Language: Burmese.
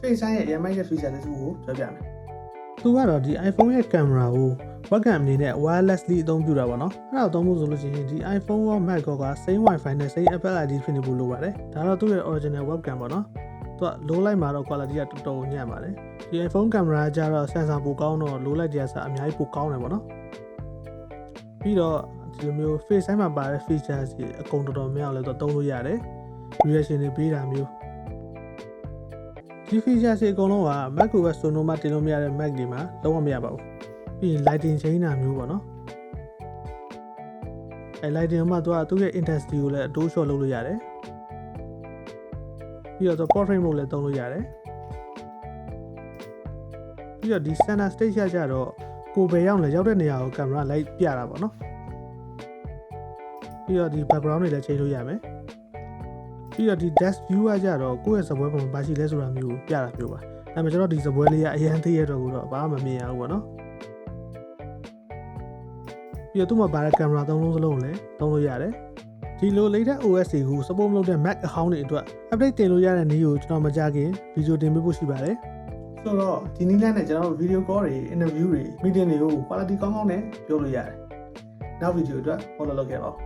FaceTime ရဲ့ AMI ရဲ့ feature လေးတစ်ခုကိုပြောပြမယ်သူကတော့ဒီ iPhone ရဲ့ကင်မရာကို webcam အနေနဲ့ wirelessly အသုံးပြုတာပေါ့နော်အဲ့ဒါအသုံးဖို့ဆိုလို့ရှိရင်ဒီ iPhone ရော Mac ရောက same Wi-Fi နဲ့ same Apple ID ဖြစ်နေဖို့လိုပါတယ်ဒါတော့သူ့ရဲ့ original webcam ပေါ့နော်သူက low light မှာတော့ quality ကတော်တော်ညံ့ပါတယ်ဒီ iPhone ကင်မရာကျတော့ sensor ပိုကောင်းတော့ low light တရားစားအများကြီးပိုကောင်းတယ်ပေါ့နော်ပြီးတော့ဒီလိုမျိုး FaceTime မှာပါတဲ့ features တွေအကုန်တော်တော်များများလည်းတော့သုံးလို့ရတယ် reaction တွေပေးတာမျိုး ဒီ features တွေအကုန်လုံးက macOS Sonoma တင်လို့မရတဲ့ Mac တွေမှာလုံးဝမရပါဘူးပြီးရင် lighting change တာမျိုးပေါ့နော်အဲ lighting မှာသူကသူ့ရဲ့ intensity ကိုလည်းအတိုးလျှော့လုပ်လို့ရတယ်ပြီးတော့သူ portrait mode လည်းသုံးလို့ရတယ်ပြီးတော့ဒီ center stage ရကြတော့ကိုယ်ပဲရောက်လဲရောက်တဲ့နေရာကိုကင်မရာလိုက်ပြတာပေါ့နော်ပြီးတော့ဒီ background တွေလည်းချိန်လို့ရမယ် ပြီးတော့ဒီ desk view ကကြတော့ကိုယ့်ရဲ့စပွဲပုံပါရှိလဲဆိုတာမျိုးကိုပြတာမျိုးပါဒါပေမဲ့ကျွန်တော်ဒီစပွဲလေးကအရင်သေးရတော့ကိုတော့ဘာမှမမြင်ရဘူးပေါ့နော်ပြီးတော့သူ့မှာပါတဲ့ကင်မရာသုံးလုံးစလုံးကိုလည်းသုံးလို့ရတယ်ဒီလို latest OS တွေကို support မလုပ်တဲ့ Mac အဟောင်းတွေအတွက် update တင်လို့ရတဲ့နည်းကိုကျွန်တော်မကြခင်ဗီဒီယိုတင်ပေးဖို့ရှိပါတယ်ဆိုတော့ဒီနည်းလမ်းနဲ့ကျွန်တော်တို့ video call တွေ interview တွေ meeting တွေကို quality ကောင်းကောင်းနဲ့ပြောလို့ရတယ်နောက်ဗီဒီယိုအတွက် follow လုပ်ခဲ့ပါဦး